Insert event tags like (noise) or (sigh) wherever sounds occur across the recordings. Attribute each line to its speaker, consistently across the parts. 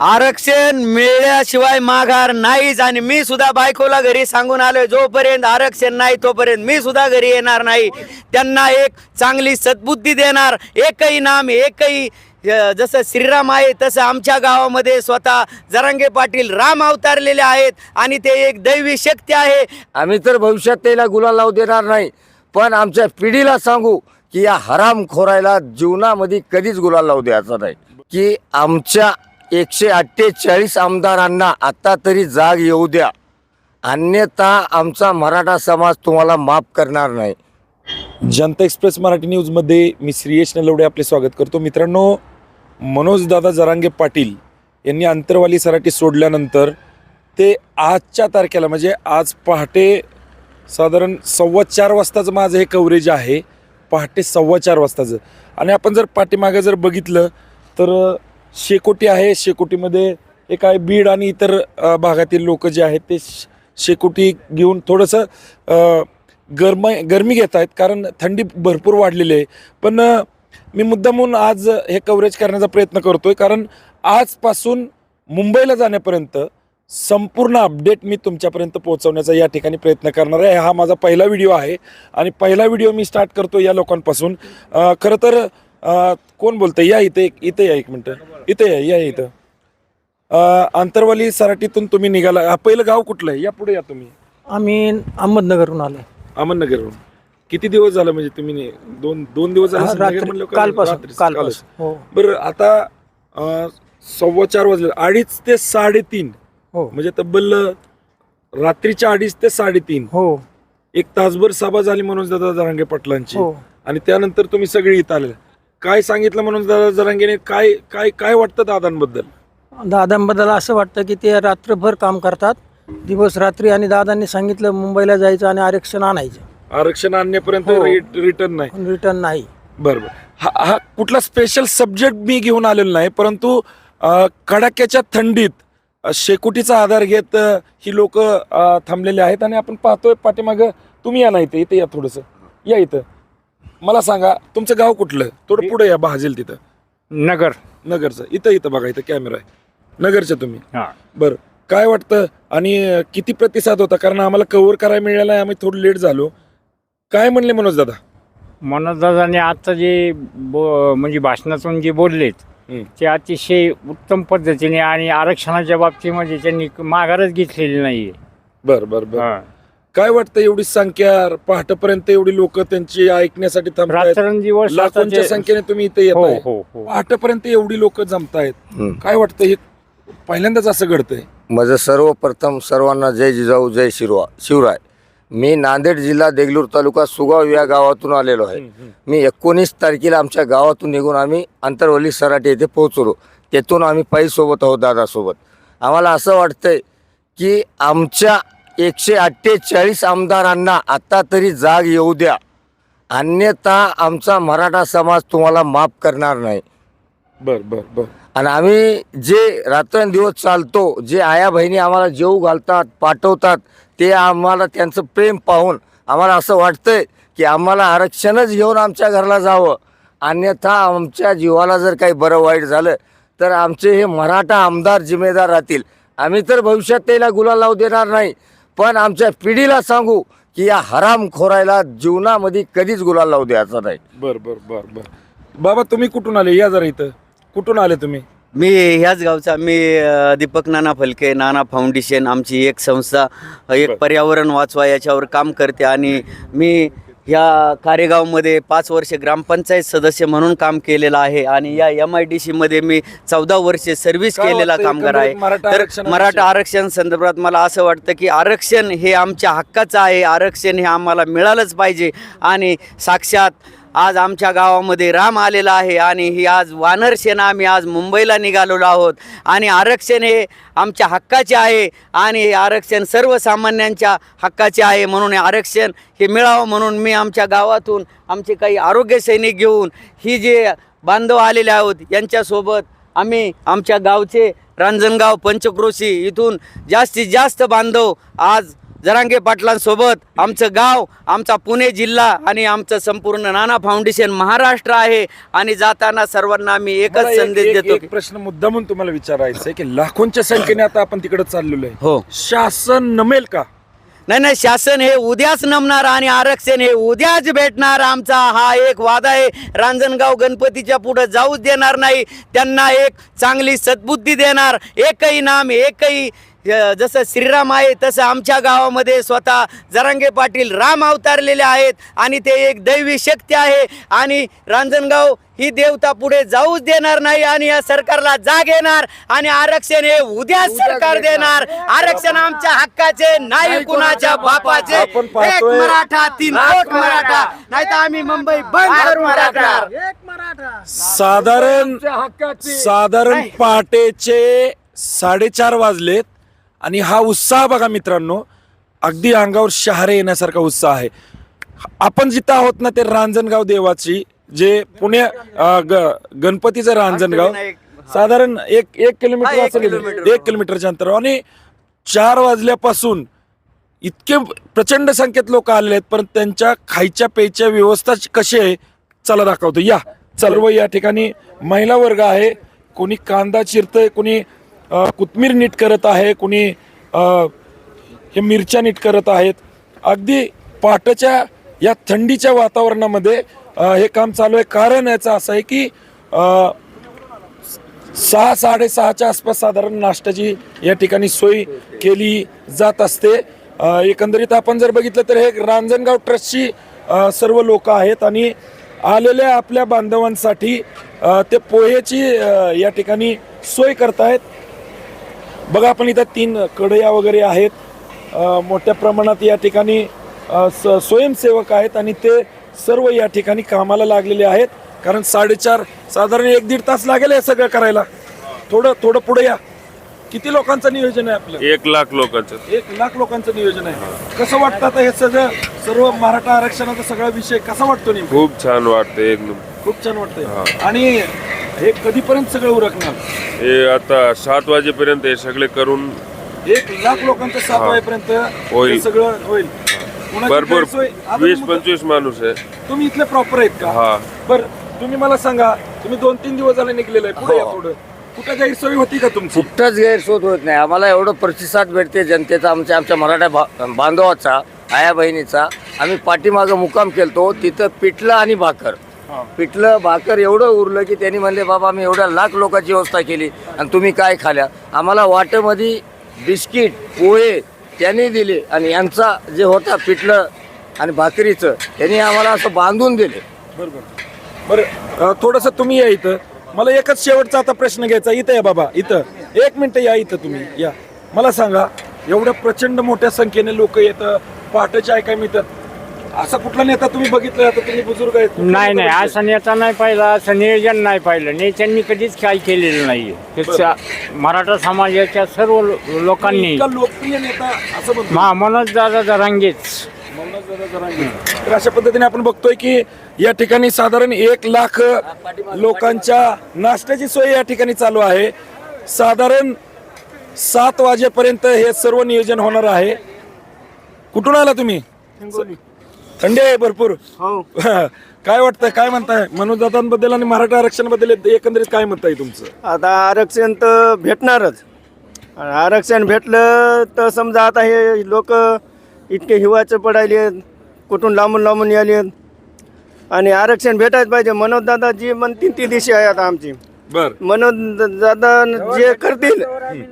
Speaker 1: आरक्षण. मिळल्याशिवाय माघार नाहीच आणि मी सुद्धा बायकोला घरी सांगून आलोय जोपर्यंत आरक्षण नाही तोपर्यंत मी सुद्धा घरी येणार नाही. त्यांना एक चांगली सद्बुद्धी देणार एकही नाम एकही जसं श्रीराम आहे तसं आमच्या गावामध्ये स्वतः जरांगे पाटील राम अवतारलेले आहेत आणि ते एक दैवी शक्ती आहे.
Speaker 2: आम्ही तर भविष्यात त्याला गुलाल लावू देणार नाही पण आमच्या पिढीला सांगू की या हराम खोरायला जीवनामध्ये कधीच गुलाल लावू द्यायचा नाही की आमच्या एकशे अठ्ठेचाळीस आमदारांना आता तरी जाग येऊ द्या. अन्यथा आमचा मराठा समाज तुम्हाला माफ करणार नाही.
Speaker 3: जनता एक्सप्रेस मराठी न्यूजमध्ये मी श्रीयश नलवडे आपले स्वागत करतो. मित्रांनो मनोजदादा जरांगे पाटील यांनी अंतरवाली सराटी सोडल्यानंतर ते आजच्या तारखेला म्हणजे आज पहाटे साधारण सव्वा चार वाजताचं माझं हे कव्हरेज आहे. पहाटे सव्वा चार वाजताचं. आणि आपण जर पाठीमागं जर बघितलं तर शेकोटी आहे. शेकोटीमध्ये एक आहे बीड आणि इतर भागातील लोक जे आहेत ते शेकोटी घेऊन थोडंसं गरम गरमी घेत आहेत. कारण थंडी भरपूर वाढलेली आहे. पण मी मुद्दामून आज हे कव्हरेज करण्याचा प्रयत्न करतो आहे कारण आजपासून मुंबईला जाण्यापर्यंत संपूर्ण अपडेट मी तुमच्यापर्यंत पोहोचवण्याचा या ठिकाणी प्रयत्न करणार आहे. हा माझा पहिला व्हिडिओ आहे. आणि पहिला व्हिडिओ मी स्टार्ट करतो या लोकांपासून. खरं तर अ, कोण बोलतंय? या इथे इथे या एक मिनटं. इथे या या इथं. अ, आंतरवाली सराटीतून तुम्ही निघाला. पहिलं गाव कुठलं आहे? या पुढे या तुम्ही.
Speaker 4: आम्ही अहमदनगरहून आलो.
Speaker 3: अहमदनगरवरून किती दिवस झालं म्हणजे तुम्ही नि- दोन दोन दिवस झाले म्हणल्यावर का-
Speaker 4: कालपासून
Speaker 3: रात्रीच,
Speaker 4: कालपासून
Speaker 3: कालच.
Speaker 4: हो.
Speaker 3: बरं आता अं, सव्वा चार वाजले. अडीच ते साडेतीन.
Speaker 4: हो.
Speaker 3: म्हणजे तब्बल रात्रीच्या अडीच ते साडेतीन.
Speaker 4: हो.
Speaker 3: एक तासभर सभा झाली म्हणून दादा जरांगे पाटलांची.
Speaker 4: हो.
Speaker 3: आणि त्यानंतर तुम्ही सगळे इथं आले काय सांगितलं म्हणून दादा जरांगेने? काय काय काय वाटतं दादांबद्दल?
Speaker 4: दादांबद्दल असं वाटतं की ते रात्रभर काम करतात. दिवस रात्री आणि दादांनी सांगितलं मुंबईला जायचं आणि आरक्षण आणायचं.
Speaker 3: आरक्षण आणण्यापर्यंत
Speaker 4: हो.
Speaker 3: रिटर्न नाही.
Speaker 4: रिटर्न नाही.
Speaker 3: बरं बरं. हा हा कुठला स्पेशल सब्जेक्ट मी घेऊन आलेलो नाही परंतु अ, कडाक्याच्या थंडीत अ, शेकोटीचा आधार घेत अ, ही लोक थांबलेले आहेत. आणि आपण पाहतोय पाठीमागं तुम्ही या ना इथे इथे या थोडंसं. या इथं. मला सांगा तुमचं गाव कुठलं? थोडं पुढे या भाजेल तिथं.
Speaker 5: नगर.
Speaker 3: नगरचं. इथं इथं बघा इथं कॅमेरा आहे. नगरचं तुम्ही.
Speaker 5: हा.
Speaker 3: बरं. काय वाटतं? आणि किती प्रतिसाद होता? कारण आम्हाला कव्हर करायला मिळाला आम्ही थोडं लेट झालो. काय म्हणले मनोज दादा?
Speaker 5: मनोजदादांनी आता जे बो म्हणजे भाषणातून जे बोललेत
Speaker 3: हं.
Speaker 5: ते अतिशय उत्तम पद्धतीने आणि आरक्षणाच्या बाबतीमध्ये त्यांनी माघारच घेतलेली नाहीये.
Speaker 3: बरं बरं बरं.
Speaker 5: हा.
Speaker 3: काय वाटतं एवढी संख्या पहाटेपर्यंत एवढी लोक त्यांची ऐकण्यासाठी
Speaker 5: रात्रंदिवस
Speaker 3: लाखोंच्या संख्येने तुम्ही इथे येत
Speaker 5: हो
Speaker 3: आहे
Speaker 5: हो हो.
Speaker 3: पहाटेपर्यंत एवढी लोक जमतायत. काय वाटतं हे पहिल्यांदाच असं घडतंय?
Speaker 2: माझं सर्वप्रथम सर्वांना जय जिजाऊ जय शिरवा शिवराय. मी नांदेड जिल्हा देगलूर तालुका सुगाव या गावातून आलेलो आहे. मी एकोणीस तारखेला आमच्या गावातून निघून आम्ही अंतरवली सराटी येथे पोहोचलो. तेथून आम्ही पायी सोबत आहोत दादासोबत. आम्हाला असं वाटतंय की आमच्या एकशे अठ्ठेचाळीस आमदारांना आता तरी जाग येऊ द्या. अन्यथा आमचा मराठा समाज तुम्हाला माफ करणार नाही.
Speaker 3: बर बर बर.
Speaker 2: आणि आम्ही जे रात्रंदिवस चालतो जे आया बहिणी आम्हाला जेव घालतात पाठवतात ते आम्हाला त्यांचं प्रेम पाहून आम्हाला असं वाटतंय की आम्हाला आरक्षणच घेऊन आमच्या घरला जावं. अन्यथा आमच्या जीवाला जर काही बरं वाईट झालं तर आमचे हे मराठा आमदार जिम्मेदार राहतील. आम्ही तर भविष्यात त्याला गुलाल लावू देणार नाही. पण आमच्या पिढीला सांगू की या हराम खोरायला जीवनामध्ये कधीच गुलाल लावू द्यायचा नाही.
Speaker 3: बर बर बर बर. बाबा तुम्ही कुठून आले? या जरा इथं. कुठून आले तुम्ही?
Speaker 1: मी ह्याच गावचा मी अ, दीपक नाना फलके नाना फाउंडेशन आमची एक संस्था एक. पर्यावरण वाचवा याच्यावर काम करते आणि मी ह्या कारेगावमध्ये पाच वर्ष ग्रामपंचायत सदस्य म्हणून काम केलेलं आहे आणि या एम आय डी सीमध्ये मी चौदा वर्षे सर्व्हिस केलेला कामगार आहे तर? मराठा आरक्षण संदर्भात मला असं वाटतं की आरक्षण हे आमच्या हक्काचं आहे आरक्षण हे आम्हाला मिळालंच पाहिजे आणि साक्षात आज आमच्या गावामध्ये राम आलेला आहे आणि ही आज वानर सेना आम्ही आज मुंबईला निघालेलो आहोत. आणि आरक्षण हे आमच्या हक्काचे आहे आणि हे आरक्षण सर्वसामान्यांच्या हक्काचे आहे म्हणून हे आरक्षण हे मिळावं म्हणून मी आमच्या गावातून आमचे काही आरोग्य सैनिक घेऊन ही जे बांधव आलेले आहोत यांच्यासोबत आम्ही आमच्या गावचे रांजणगाव पंचक्रोशी इथून जास्तीत जास्त बांधव आज जरांगे पाटलांसोबत आमचं गाव आमचा पुणे जिल्हा आणि आमचं संपूर्ण नाना फाउंडेशन महाराष्ट्र आहे. आणि जाताना सर्वांना आम्ही एकच
Speaker 3: एक-
Speaker 1: संदेश देतो
Speaker 3: एक
Speaker 1: की
Speaker 3: प्रश्न मुद्दामून तुम्हाला विचारायचा आहे की लाखोंच्या संख्येने आता आपण तिकडे चाललेलो आहे.
Speaker 1: हो.
Speaker 3: शासन नमेल का?
Speaker 1: नाही नाही शासन हे उद्याच नमणार आणि आरक्षण हे उद्याच भेटणार. आमचा हा एक वादा आहे. रांजणगाव गणपतीच्या पुढे जाऊच देणार नाही. त्यांना एक चांगली सद्बुद्धी देणार. एकही नाम एकही जसं श्रीराम आहे तसं आमच्या गावामध्ये स्वतः जरांगे पाटील राम अवतारलेले आहेत आणि ते एक दैवी शक्ती आहे. आणि रांजणगाव ही देवता पुढे जाऊच देणार नाही आणि या सरकारला जाग येणार आणि आरक्षण हे उद्याच सरकार देणार. आरक्षण आमच्या हक्काचे नाही कुणाच्या बापाचे. एक मराठा तीन कोट मराठा. नाही तर आम्ही मुंबई बंद करून टाकणार.
Speaker 4: एक मराठा.
Speaker 3: साधारण साधारण पहाटेचे साडेचार वाजलेत. आणि हा उत्साह बघा मित्रांनो अगदी अंगावर शहारे येण्यासारखा उत्साह आहे. आपण जिथं आहोत ना ते रांजणगाव देवाची जे पुणे गणपतीचं रांजणगाव. साधारण एक एक किलोमीटर
Speaker 1: एक
Speaker 3: असेल. एक किलोमीटरच्या अंतरावर. आणि चार वाजल्यापासून इतके प्रचंड संख्येत लोक आलेले आहेत पण त्यांच्या खायच्या प्यायच्या व्यवस्था कशी आहे चला दाखवतो. या सर्व या ठिकाणी महिला वर्ग आहे. कोणी कांदा चिरतय कोणी कोथमीर नीट करत आहे कुणी हे मिरच्या नीट करत आहेत. अगदी पहाटेच्या या थंडीच्या वातावरणामध्ये हे काम चालू आहे. कारण याचं असं आहे की सहा साडेसहाच्या आसपास साधारण नाश्त्याची या ठिकाणी सोय केली जात असते. एकंदरीत आपण जर बघितलं तर हे रांजणगाव ट्रस्टची सर्व लोक आहेत आणि आलेल्या आपल्या बांधवांसाठी ते पोहेची या ठिकाणी सोय करतायत. बघा आपण इथं तीन कढया वगैरे आहेत. मोठ्या प्रमाणात या ठिकाणी स- स्वयंसेवक आहेत आणि ते सर्व या ठिकाणी कामाला लागलेले आहेत. कारण साडेचार साधारण एक दीड तास लागेल हे सगळं करायला. थोडं थोडं पुढे या. किती लोकांचं नियोजन आहे आपलं?
Speaker 6: एक लाख लोकांचं.
Speaker 3: एक लाख लोकांचं नियोजन आहे. कसं वाटतं आता हे सगळं सर्व मराठा आरक्षणाचा सगळा विषय कसा वाटतो
Speaker 6: खूप छान वाटते एक नंबर
Speaker 3: खूप छान वाटतंय. आणि हे कधीपर्यंत सगळं उरकणार?
Speaker 6: हे आता सात वाजेपर्यंत हे सगळे करून
Speaker 3: एक लाख लोकांचं सात
Speaker 6: हा.
Speaker 3: वाजेपर्यंत
Speaker 6: होईल.
Speaker 3: हे सगळं होईल. कुणाची
Speaker 6: भरपूर
Speaker 3: गैरसोय- आता
Speaker 6: वीस पंचवीस माणूस आहे.
Speaker 3: तुम्ही इथले प्रॉपर आहेत का?
Speaker 6: हा.
Speaker 3: बर तुम्ही मला सांगा तुम्ही दोन तीन दिवस झाले निघलेले आहे. पुढे या थोडं कुठं गैरसोय होती का तुमची?
Speaker 2: कुठंच गैरसोय होत नाही. आम्हाला एवढं प्रतिसाद भेटते जनतेचा आमच्या आमच्या मराठा भा- बांधवाचा आया बहिणीचा. आम्ही पाठीमागं मुक्काम केलतो. तिथं पिठलं आणि भाकर. पिठलं भाकर एवढं उरलं की त्यांनी म्हणले बाबा आम्ही एवढ्या लाख लोकांची व्यवस्था केली आणि तुम्ही काय खाल्या? आम्हाला वाटेमध्ये बिस्किट पोहे त्यांनी दिले आणि यांचा जे होता पिठलं आणि भाकरीचं त्यांनी आम्हाला असं बांधून दिले.
Speaker 3: बरोबर. बरं थोडंसं तुम्ही या इथं. मला एकच शेवटचा आता प्रश्न घ्यायचा इथं या बाबा इथं. एक मिनटं या इथं तुम्ही या. मला सांगा एवढ्या प्रचंड मोठ्या संख्येने लोक येतं पहाटेचे ऐकाय मिळतं असा कुठला नेता तुम्ही बघितलाय आता तुम्ही बुजुर्ग आहेत.
Speaker 5: नाही नाही? असं नेता नाही पाहिलं असं नियोजन नाही पाहिलं. नेत्यांनी कधीच काय केलेलं नाही. ते स- मराठा समाजाच्या सर्व लो- लोकांनी
Speaker 3: इतका लोकप्रिय नेता असं म्हणतो.
Speaker 5: मा मनोज दादा जरांगेच.
Speaker 3: जरांगे. तर अशा पद्धतीने आपण बघतोय की या ठिकाणी साधारण एक लाख लोकांच्या नाश्त्याची सोय या ठिकाणी चालू आहे. साधारण सात वाजेपर्यंत हे सर्व नियोजन होणार आहे. कुठून आला तुम्ही? थंडी आहे भरपूर. (laughs) काय वाटतंय काय म्हणताय? मनोजदादांबद्दल आणि मराठा आरक्षणाबद्दल एकंदरीत काय म्हणताय तुमचं?
Speaker 7: आता आरक्षण तर भेटणारच. आरक्षण भेटलं तर समजा आता हे लोक इतके हिवाचं पडायले कुठून लांबून लांबून यायले. आणि आरक्षण भेटायच पाहिजे. मनोज दादा जी म्हणतील ती दिशा आहे आता आमची.
Speaker 3: बर.
Speaker 7: मनोज दादा जे करतील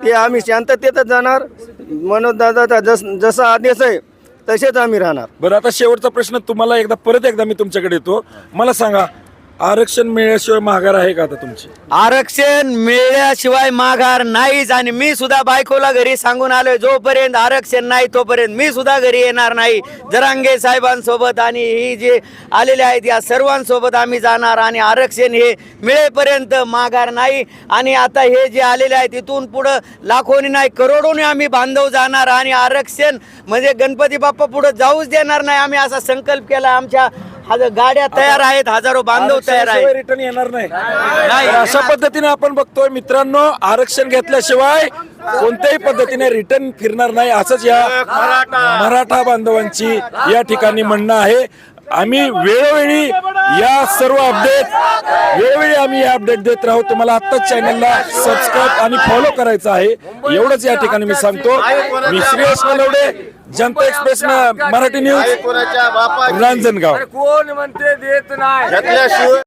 Speaker 7: ते आम्ही शांततेतच जाणार. मनोज दादाचा जस जसा आदेश आहे तसेच आम्ही राहणार.
Speaker 3: बरं आता शेवटचा प्रश्न तुम्हाला एकदा परत एकदा मी तुमच्याकडे येतो. मला सांगा आरक्षण मिळाल्याशिवाय माघार आहे का आता तुमची?
Speaker 1: आरक्षण मिळल्याशिवाय माघार नाहीच आणि मी सुद्धा बायकोला घरी सांगून आलोय जोपर्यंत आरक्षण नाही तोपर्यंत मी सुद्धा घरी येणार नाही. जरांगे साहेबांसोबत आणि ही जे आलेले आहेत या सर्वांसोबत आम्ही जाणार आणि आरक्षण हे मिळेपर्यंत माघार नाही. आणि आता हे जे आलेले आहेत इथून पुढं लाखोनी नाही करोडोनी आम्ही बांधव जाणार आणि आरक्षण म्हणजे गणपती बाप्पा पुढं जाऊच देणार नाही. आम्ही असा संकल्प केला आमच्या हजार गाड्या तयार आहेत हजारो बांधव तयार आहेत.
Speaker 3: रिटर्न येणार नाही.
Speaker 1: नाही.
Speaker 3: तर अशा पद्धतीने आपण बघतोय मित्रांनो आरक्षण घेतल्याशिवाय कोणत्याही पद्धतीने रिटर्न फिरणार नाही असंच या मराठा बांधवांची या ठिकाणी म्हणणं आहे. आम्ही वेळोवेळी या सर्व अपडेट वेळोवेळी आम्ही या अपडेट देत राहू. तुम्हाला आत्ताच चॅनलला सबस्क्राईब आणि फॉलो करायचं आहे. एवढंच या ठिकाणी मी सांगतो. मी श्रेयस नलवडे जनता एक्सप्रेस मराठी न्यूज रांजणगाव.
Speaker 2: कोण म्हणते देत नाही?